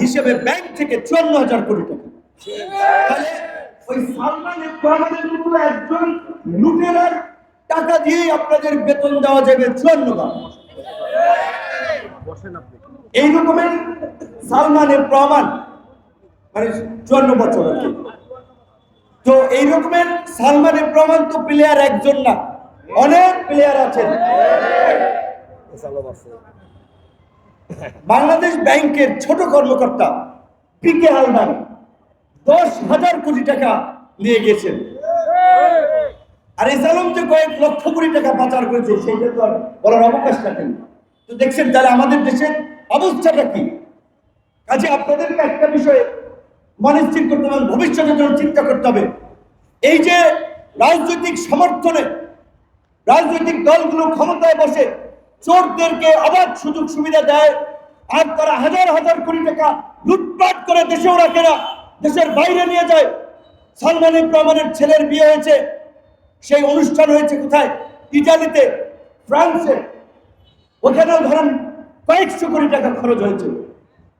হিসেবে ব্যাংক থেকে চুয়ান্ন হাজার কোটি টাকা। তাহলে ওই সালমান রহমানের একজন লুটেরার টাকা দিয়েই আপনাদের বেতন দেওয়া যাবে চুয়ান্ন বার। এই রকমের সালমানের প্রমাণ মানে চুয়ান্ন বছর তো এই রকমের সালমানের প্রমাণ তো প্লেয়ার একজন না, অনেক প্লেয়ার আছেন। বাংলাদেশ ব্যাংকের ছোট কর্মকর্তা পিকে হালদার দশ হাজার কোটি টাকা নিয়ে গেছেন আর এসালম যে কয়েক লক্ষ কোটি টাকা পাচার করেছে, সেইটা তো আর বলার অবকাশ থাকেন তো দেখছেন তাহলে আমাদের দেশের অবস্থাটা কি? কাজে আপনাদেরকে একটা বিষয়ে মনস্থির করতে হবে ভবিষ্যতের জন্য চিন্তা করতে হবে। এই যে রাজনৈতিক সমর্থনে রাজনৈতিক দলগুলো ক্ষমতায় বসে চোরদেরকে অবাধ সুযোগ সুবিধা দেয় আর তারা হাজার হাজার কোটি টাকা লুটপাট করে দেশেও রাখে না, দেশের বাইরে নিয়ে যায়। সালমান রহমানের ছেলের বিয়ে হয়েছে, সেই অনুষ্ঠান হয়েছে কোথায়? ইটালিতে, ফ্রান্সে। ওখানেও ধরেন কয়েকশো কোটি টাকা খরচ হয়েছে।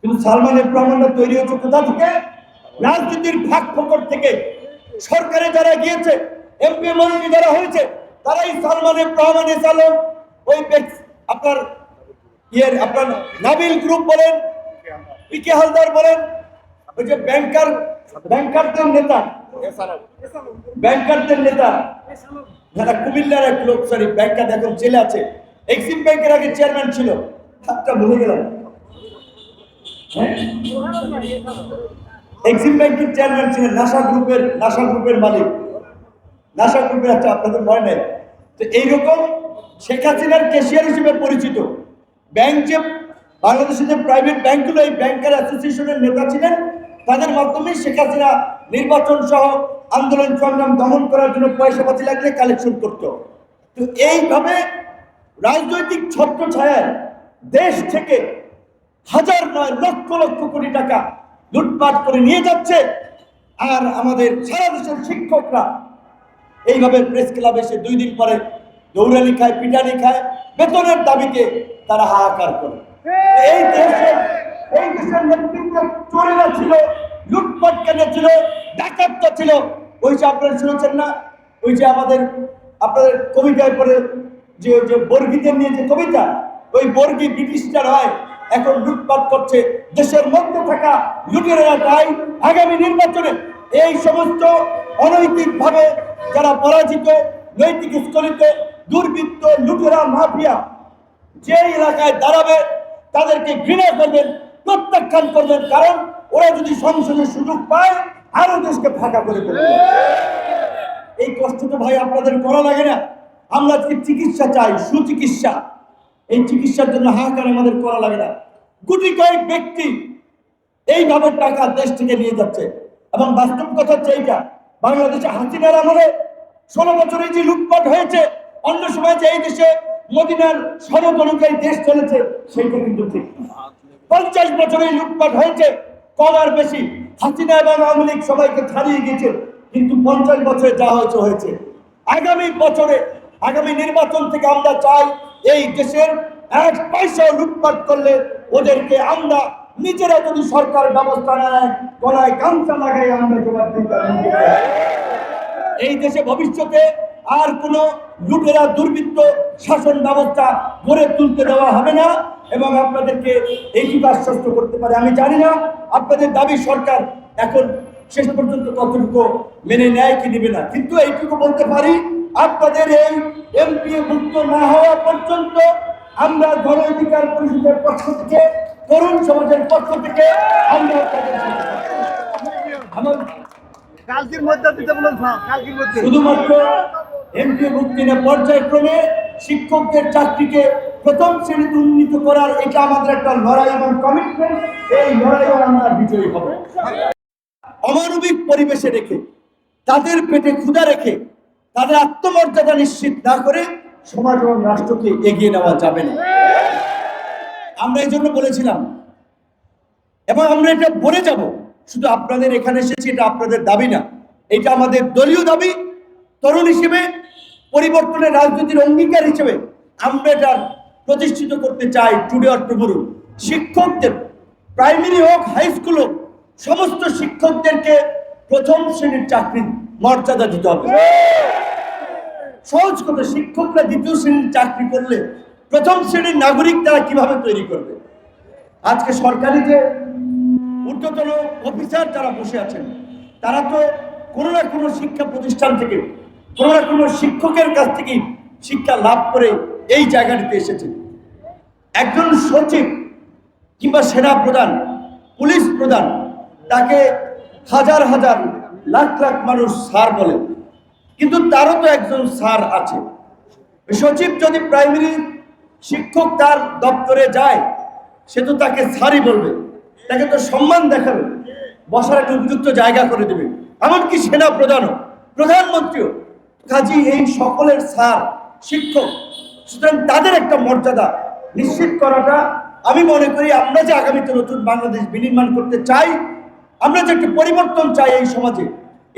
কিন্তু সালমানের প্রমাণটা তৈরি হয়েছে কোথা থেকে? রাজনীতির ভাগ ফকর থেকে। সরকারে যারা গিয়েছে, এমপি মন্ত্রী যারা হয়েছে, তারাই প্রমাণে চালক ওই আপনার ইয়ের আপনার নাবিল গ্রুপ বলেন, পিকে হালদার বলেন, ওই যে ব্যাংকার, ব্যাংকারদের নেতা। ব্যাংকারদের নেতা। যারা কুমিল্লার এক লোক সরি ব্যাংকার এখন জেলে আছে। এক্সিম ব্যাংকের আগে চেয়ারম্যান ছিল। হাতটা ভুলে গেলাম। এক্সিম ব্যাংকের চেয়ারম্যান ছিলেন নাসা গ্রুপের নাসা গ্রুপের মালিক। নাসা গ্রুপের একটা আপনাদের মনে নেই? তো এইরকম শেখ হাসিনার ক্যাশিয়ার হিসেবে পরিচিত। ব্যাংক যে বাংলাদেশের যে প্রাইভেট ব্যাংকগুলো এই ব্যাংকার অ্যাসোসিয়েশনের নেতা ছিলেন, তাদের মাধ্যমে শেখ হাসিনা নির্বাচন সহ আন্দোলন সংগ্রাম দমন করার জন্য পয়সা পাতি লাগলে কালেকশন করত। তো এইভাবে রাজনৈতিক ছত্র ছায়ায় দেশ থেকে হাজার নয় লক্ষ লক্ষ কোটি টাকা লুটপাট করে নিয়ে যাচ্ছে, আর আমাদের সারা দেশের শিক্ষকরা এইভাবে প্রেস ক্লাবে এসে দুই দিন পরে দৌড়ানি খায় পিটানি খায়, বেতনের দাবিতে তারা হাহাকার করে। এই দেশে এই দেশের নেতৃত্ব চোরেরা ছিল লুটপাট কেন ছিল ডাকাতটা ছিল। ওই যে আপনারা শুনেছেন না? ওই যে আমাদের আপনাদের কবিতায় পড়ে যে ওই যে বর্গীদের নিয়ে যে কবিতা ওই বর্গী ব্রিটিশটার হয় এখন লুটপাট করছে। দেশের মধ্যে থাকা লুটেরা তাই আগামী নির্বাচনে এই সমস্ত অনৈতিকভাবে যারা পরাজিত নৈতিক স্খলিত দুর্বৃত্ত লুটেরা মাফিয়া যে এলাকায় দাঁড়াবে, তাদেরকে ঘৃণা করবেন, প্রত্যাখ্যান করবেন, কারণ ওরা যদি সংসদের সুযোগ পায়, আরও দেশকে ফাঁকা করে দেবে এই কষ্ট তো ভাই আপনাদের করা লাগে না। আমরা আজকে চিকিৎসা চাই, সুচিকিৎসা। এই চিকিৎসার জন্য হাহাকার আমাদের করা লাগে না। গুটি কয়েক ব্যক্তি এইভাবে টাকা দেশ থেকে নিয়ে যাচ্ছে। এবং বাস্তব কথা হচ্ছে এইটা, বাংলাদেশে হাসিনার আমলে ষোলো বছরে যে লুটপাট হয়েছে, অন্য সময় যে এই দেশে মদিনার সনদ অনুযায়ী দেশ চলেছে, সেইটা কিন্তু ঠিক। পঞ্চাশ বছরে লুটপাট হয়েছে কম আর বেশি হাসিনা এবং আওয়ামী লীগ সবাইকে ছাড়িয়ে গেছে কিন্তু পঞ্চাশ বছরে যা হয়েছে হয়েছে আগামী বছরে, আগামী নির্বাচন থেকে আমরা চাই, এই দেশের এক পয়সাও লুটপাট করলে ওদেরকে আমরা নিজেরা যদি সরকার ব্যবস্থা নেয়, গলায় গামছা লাগাই আমরা জবাব দিতে এই দেশে ভবিষ্যতে আর কোনো লুটেরা দুর্বৃত্ত শাসন ব্যবস্থা গড়ে তুলতে দেওয়া হবে না এবং আপনাদেরকে এইটুকু আশ্বস্ত করতে পারে আমি জানি না। আপনাদের দাবি সরকার এখন শেষ পর্যন্ত কতটুকু মেনে নেয় কি নেবে না। কিন্তু এইটুকু বলতে পারি আপনাদের এই এমপি মুক্ত না হওয়া পর্যন্ত আমরা গণ অধিকার পরিষদের পক্ষ থেকে তরুণ সমাজের পক্ষ থেকে আমরা মধ্যে। শুধুমাত্র এমপি মুক্তিনে পর্যায়ক্রমে শিক্ষকদের চাকরিকে প্রথম শ্রেণীতে উন্নীত করার এটা আমাদের একটা লড়াই এবং কমিটমেন্ট এই লড়াইও আমরা বিজয়ী হব। অমানবিক পরিবেশে রেখে, তাদের পেটে ক্ষুধা রেখে, তাদের আত্মমর্যাদা নিশ্চিত না করে সমাজ এবং রাষ্ট্রকে এগিয়ে নেওয়া যাবে না। আমরা এই জন্য বলেছিলাম, এবং আমরা এটা বলে যাব, শুধু আপনাদের এখানে এসেছি, এটা আপনাদের দাবি না, এটা আমাদের দলীয় দাবি। তরুণ হিসেবে পরিবর্তনের রাজনীতির অঙ্গীকার হিসেবে আমরা এটা প্রতিষ্ঠিত করতে চাই টুডে অর টুমরু শিক্ষকদের প্রাইমারি হোক হাই স্কুল হোক, সমস্ত শিক্ষকদেরকে প্রথম শ্রেণির চাকরির মর্যাদা দিতে হবে। সহজ কথা, শিক্ষকরা দ্বিতীয় শ্রেণির চাকরি করলে প্রথম শ্রেণির নাগরিক তারা কীভাবে তৈরি করবে? আজকে সরকারি যে ঊর্ধ্বতন অফিসার যারা বসে আছেন, তারা তো কোনো না কোনো শিক্ষা প্রতিষ্ঠান থেকে না কোনো শিক্ষকের কাছ থেকেই শিক্ষা লাভ করে এই জায়গাটিতে এসেছেন একজন সচিব কিংবা সেনা প্রধান, পুলিশ প্রধান, তাকে হাজার হাজার লাখ লাখ মানুষ স্যার বলে। কিন্তু তারও তো একজন স্যার আছে। সচিব যদি প্রাইমারি শিক্ষক তার দপ্তরে যায়, সে তো তাকে স্যারই বলবে। তাকে তো সম্মান দেখাবে। বসার একটা উপযুক্ত জায়গা করে দেবে। এমনকি সেনা প্রধানও, প্রধানমন্ত্রীও। কাজী এই সকলের স্যার, শিক্ষক, সুতরাং তাদের একটা মর্যাদা নিশ্চিত করাটা আমি মনে করি আমরা যে আগামীতে নতুন বাংলাদেশ বিনির্মাণ করতে চাই, আমরা যে একটা পরিবর্তন চাই এই সমাজে,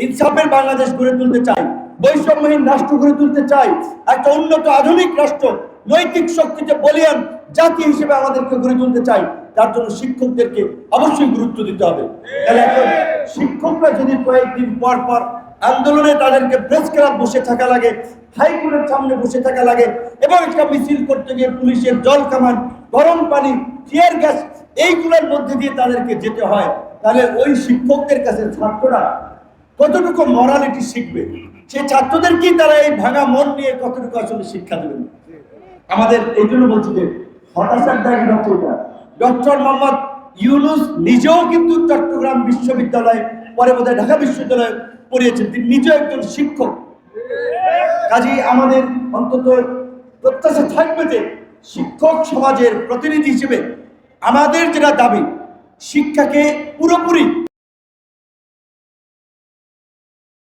ইনসাফের বাংলাদেশ গড়ে তুলতে চাই, বৈষম্যহীন রাষ্ট্র গড়ে তুলতে চাই, একটা উন্নত আধুনিক রাষ্ট্র, নৈতিক শক্তিতে বলিয়ান জাতি হিসেবে আমাদেরকে গড়ে তুলতে চাই, তার জন্য শিক্ষকদেরকে অবশ্যই গুরুত্ব দিতে হবে। তাহলে এখন শিক্ষকরা যদি কয়েকদিন পর পর আন্দোলনে তাদেরকে প্রেস ক্লাব বসে থাকা লাগে হাইকোর্টের সামনে বসে থাকা লাগে এবং একটা মিছিল করতে গিয়ে পুলিশের জল কামান, গরম পানি টিয়ার গ্যাস এইগুলোর মধ্যে দিয়ে তাদেরকে যেতে হয়। তাহলে ওই শিক্ষকদের কাছে ছাত্ররা কতটুকু মরালিটি শিখবে? সেই ছাত্রদেরকেই তারা এই ভাঙা মন নিয়ে কতটুকু আসলে শিক্ষা দেবেন? আমাদের এই জন্য বলছি যে হতাশার দায়ী ডক্টরটা ডক্টর মোহাম্মদ ইউনুস নিজেও কিন্তু চট্টগ্রাম বিশ্ববিদ্যালয়, পরে বোধহয় ঢাকা বিশ্ববিদ্যালয়ে পড়িয়েছেন। তিনি নিজেও একজন শিক্ষক। কাজেই আমাদের অন্তত প্রত্যাশা থাকবে যে শিক্ষক সমাজের প্রতিনিধি হিসেবে আমাদের যেটা দাবি, শিক্ষাকে পুরোপুরি